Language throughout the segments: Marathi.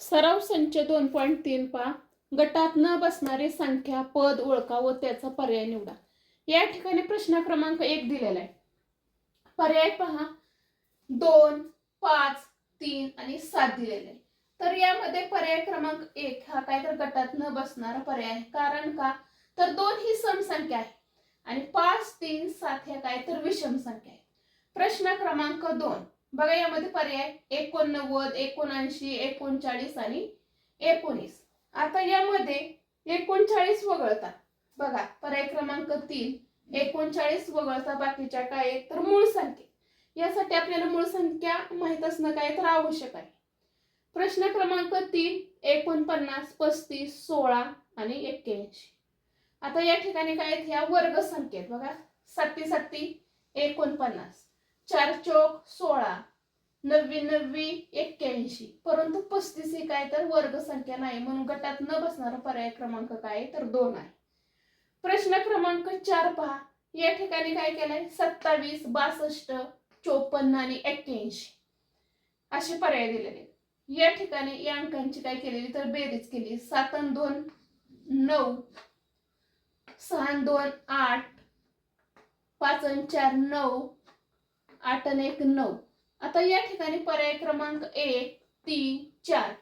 सराव संच दोन पॉईंट तीन पा गटात न बसणारी संख्या पद ओळखा व त्याचा पर्याय निवडा. या ठिकाणी प्रश्न क्रमांक एक दिलेला आहे. पर्याय पहा. दोन पाच तीन आणि सात दिलेले आहे. तर यामध्ये पर्याय क्रमांक एक हा काय तर गटात न बसणारा पर्याय आहे. कारण का? तर दोन ही समसंख्या आहे. आणि पाच तीन सात ह्या काय तर विषम संख्या आहे. प्रश्न क्रमांक दोन. बघा यामध्ये पर्याय एकोणनव्वद एकोणऐंशी एकोणचाळीस आणि एकोणीस. आता यामध्ये एकोणचाळीस वगळता. बघा पर्याय क्रमांक तीन एकोणचाळीस वगळता बाकीच्या काय आहेत? तर मूळ संख्या. यासाठी आपल्याला मूळ संख्या माहीत असणं काय तर आवश्यक आहे. प्रश्न क्रमांक तीन एकोणपन्नास पस्तीस सोळा आणि एक्क्याऐंशी. आता या ठिकाणी काय आहेत? ह्या वर्ग संख्येत बघा सत्ती सत्ती एकोणपन्नास. चार चौक सोळा नववी नववी एक्क्याऐंशी परंतु पस्तीस ही काय तर वर्ग संख्या नाही म्हणून गटात न बसणारा पर्याय क्रमांक काय आहे? तर दोन आहे प्रश्न क्रमांक चार पहा या ठिकाणी काय केलंय सत्तावीस बासष्ट चोपन्न आणि एक्क्याऐंशी असे पर्याय दिलेले आहेत. या ठिकाणी या अंकांची काय केलेली तर बेरीज केली सात आणि दोन नऊ सहा दोन आठ पाच आणि चार नऊ आठ आणि एक नऊ. आता या ठिकाणी पर्याय क्रमांक एक तीन चार.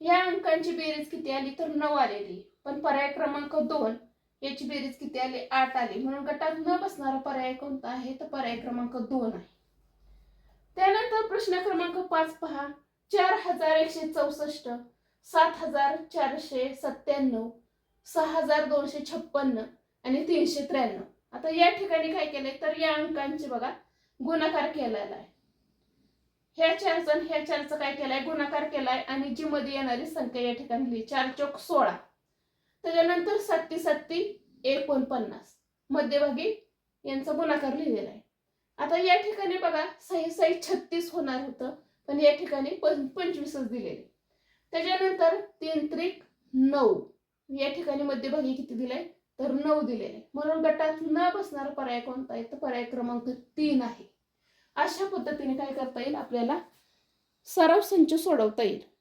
या अंकांची बेरीज किती आली तर नऊ आलेली. पण पर्याय क्रमांक दोन याची बेरीज किती आली? आठ आली. म्हणून गटात न बसणारा पर्याय कोणता आहे? तर पर्याय क्रमांक दोन आहे. त्यानंतर प्रश्न क्रमांक पाच पहा. चार हजार एकशे चौसष्ट सात हजार चारशे सत्त्याण्णव सहा हजार दोनशे छप्पन्न आणि तीनशे त्र्याण्णव. आता या ठिकाणी काय केलंय? तर या अंकांचे बघा. गुणाकार केलेला आहे ह्या चारचा आणि ह्या चारचा काय केलाय? गुणाकार केलाय आणि जी मध्ये येणारी संख्या या ठिकाणी लिहिली. चार चौक सोळा. त्याच्यानंतर सत्ती सत्ती एकोणपन्नास. मध्यभागी यांचा गुणाकार लिहिलेला आहे. आता या ठिकाणी बघा सही सही छत्तीस होणार होतं पण या ठिकाणी पंचवीसच दिलेले. त्याच्यानंतर तीन त्रिक नऊ. या ठिकाणी मध्यभागी किती दिलंय? तर नऊ दिलेले म्हणून गटात न बसणारा पर्याय कोणता आहे? तर पर्याय क्रमांक तीन आहे. अशा पद्धतीने काय करता येईल? आपल्याला सराव संच सोडवता येईल.